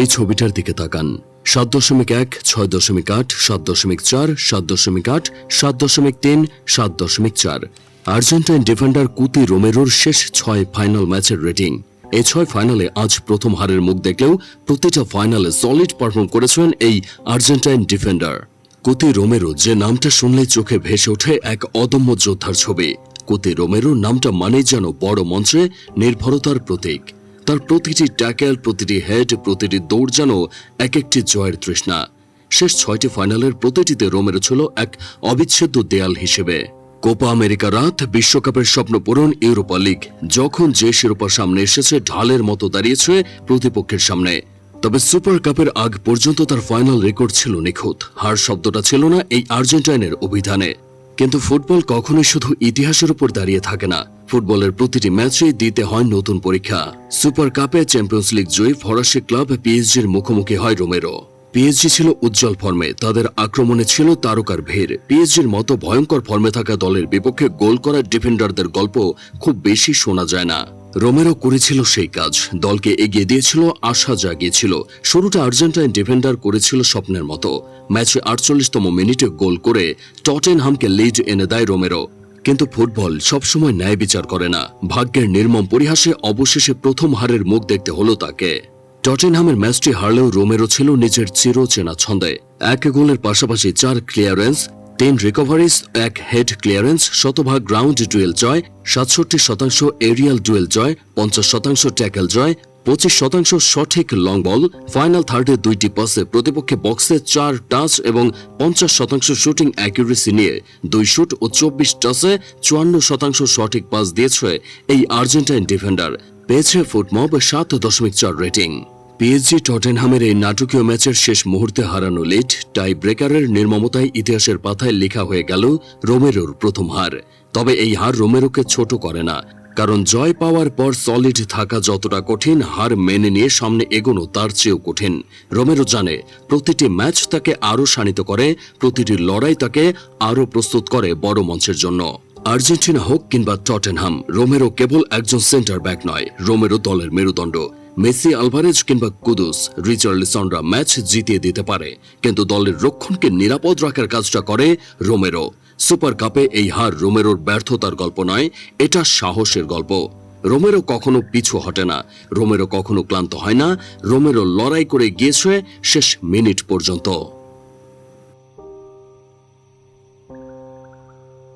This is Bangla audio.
এই ছবিটার দিকে তাকান। সাত দশমিক এক, ছয় দশমিক আট, সাত দশমিক চার, সাত দশমিক আট, সাত দশমিক তিন, সাত দশমিক চার। আর্জেন্টাইন ডিফেন্ডার কুতি রোমেরোর শেষ ছয় ফাইনাল ম্যাচের রেটিং। এই ছয় ফাইনালে আজ প্রথম হারের মুখ দেখলেও প্রতিটা ফাইনালে সলিড পারফর্ম করেছেন এই আর্জেন্টাইন ডিফেন্ডার। কুতি রোমেরো যে নামটা শুনলে চোখে ভেসে ওঠে এক অদম্য যোদ্ধার ছবি। কুতি রোমেরো নামটা মানেই যেন বড় মঞ্চে নির্ভরতার প্রতীক। তার প্রতিটি ট্যাকেল প্রতিটি হেড প্রতিটি দৌড় যেন এক একটি জয়ের তৃষ্ণা। শেষ ছয়টি ফাইনালের প্রতিটিতে রোমের ছিল এক অবিচ্ছেদ্য দেয়াল হিসেবে। কোপা আমেরিকা রাত বিশ্বকাপের স্বপ্ন পূরণ ইউরোপা লিগ। যখন যে শিরোপা সামনে এসেছে, ঢালের মতো দাঁড়িয়েছে প্রতিপক্ষের সামনে। তবে সুপার কাপের আগ পর্যন্ত তার ফাইনাল রেকর্ড ছিল নিখুঁত। হার শব্দটা ছিল না এই আর্জেন্টাইনের অভিধানে। কিন্তু ফুটবল কখনোই শুধু ইতিহাসের উপর দাঁড়িয়ে থাকে না। ফুটবলের প্রতিটি ম্যাচেই দিতে হয় নতুন পরীক্ষা। সুপার কাপে চ্যাম্পিয়ন্স লিগ জয়ী ফরাসি ক্লাব পিএসজির মুখোমুখি হয় রোমেরো। পিএসজি ছিল উজ্জ্বল ফর্মে, তাদের আক্রমণে ছিল তারকার ভিড়। পিএসজির মতো ভয়ঙ্কর ফর্মে থাকা দলের বিপক্ষে গোল করা ডিফেন্ডারদের গল্প খুব বেশি শোনা যায় না। রোমেরো করেছিল সেই কাজ। দলকে এগিয়ে দিয়েছিল, আশা জাগিয়েছিল। শুরুটা আর্জেন্টাইন ডিফেন্ডার করেছিল স্বপ্নের মতো। ম্যাচে আটচল্লিশতম মিনিটে গোল করে টটেনহামকে লিড এনে দেয় রোমেরো। কিন্তু ফুটবল সবসময় ন্যায় বিচার করে না। ভাগ্যের নির্মম পরিহাসে অবশেষে প্রথম হারের মুখ দেখতে হলো তাকে। টটেনহামের ম্যাচটি হারলেও রোমেরো ছিল নিজের চিরচেনা ছন্দে। এক গোলের পাশাপাশি চার ক্লিয়ারেন্স তিন রিকভারিজ, এক হেড ক্লিয়ারেন্স, শতভাগ গ্রাউন্ড ডুয়েল জয়, সাতষট্টি শতাংশ এরিয়াল ডুয়েল জয়, পঞ্চাশ শতাংশ ট্যাকেল জয়, পঁচিশ শতাংশ সঠিক লং বল ফাইনাল থার্ডে দুইটি পাসে প্রতিপক্ষে বক্সে চার টাচ এবং পঞ্চাশ শতাংশ শুটিং অ্যাকুরেসি নিয়ে দুই শুট ও চব্বিশ টাচে চুয়ান্ন শতাংশ সঠিক পাস দিয়েছে এই আর্জেন্টাইন ডিফেন্ডার পেয়েছে ফুটমব সাত দশমিক চার রেটিং পিএসজি টটেনহামের এই নাটকীয় ম্যাচের শেষ মুহূর্তে হারানো লিড টাই ব্রেকারের নির্মমতায় ইতিহাসের পাতায় লেখা হয়ে গেল রোমেরোর প্রথম হার। তবে এই হার রোমেরোকে ছোট করে না। কারণ জয় পাওয়ার পর সলিড থাকা যতটা কঠিন, হার মেনে নিয়ে সামনে এগোনো তার চেয়েও কঠিন। রোমেরো জানে, প্রতিটি ম্যাচ তাকে আরও শানিত করে, প্রতিটি লড়াই তাকে আরও প্রস্তুত করে বড় মঞ্চের জন্য। আর্জেন্টিনা হোক কিংবা টটেনহাম, রোমেরো কেবল একজন সেন্টার ব্যাক নয়, রোমেরো দলের মেরুদণ্ড। মেসি আলভারেজ কিংবা কুদুস, রিচার্লিসনরা ম্যাচ জিতিয়ে দিতে পারে। কিন্তু দলের রক্ষণকে নিরাপদ রাখার কাজটা করে রোমেরো। সুপার কাপে এই হার রোমেরোর ব্যর্থতার গল্প নয়, এটা সাহসের গল্প। রোমেরো কখনো পিছু হটে না। রোমেরো কখনো ক্লান্ত হয় না। রোমেরো লড়াই করে গিয়েছে শেষ মিনিট পর্যন্ত।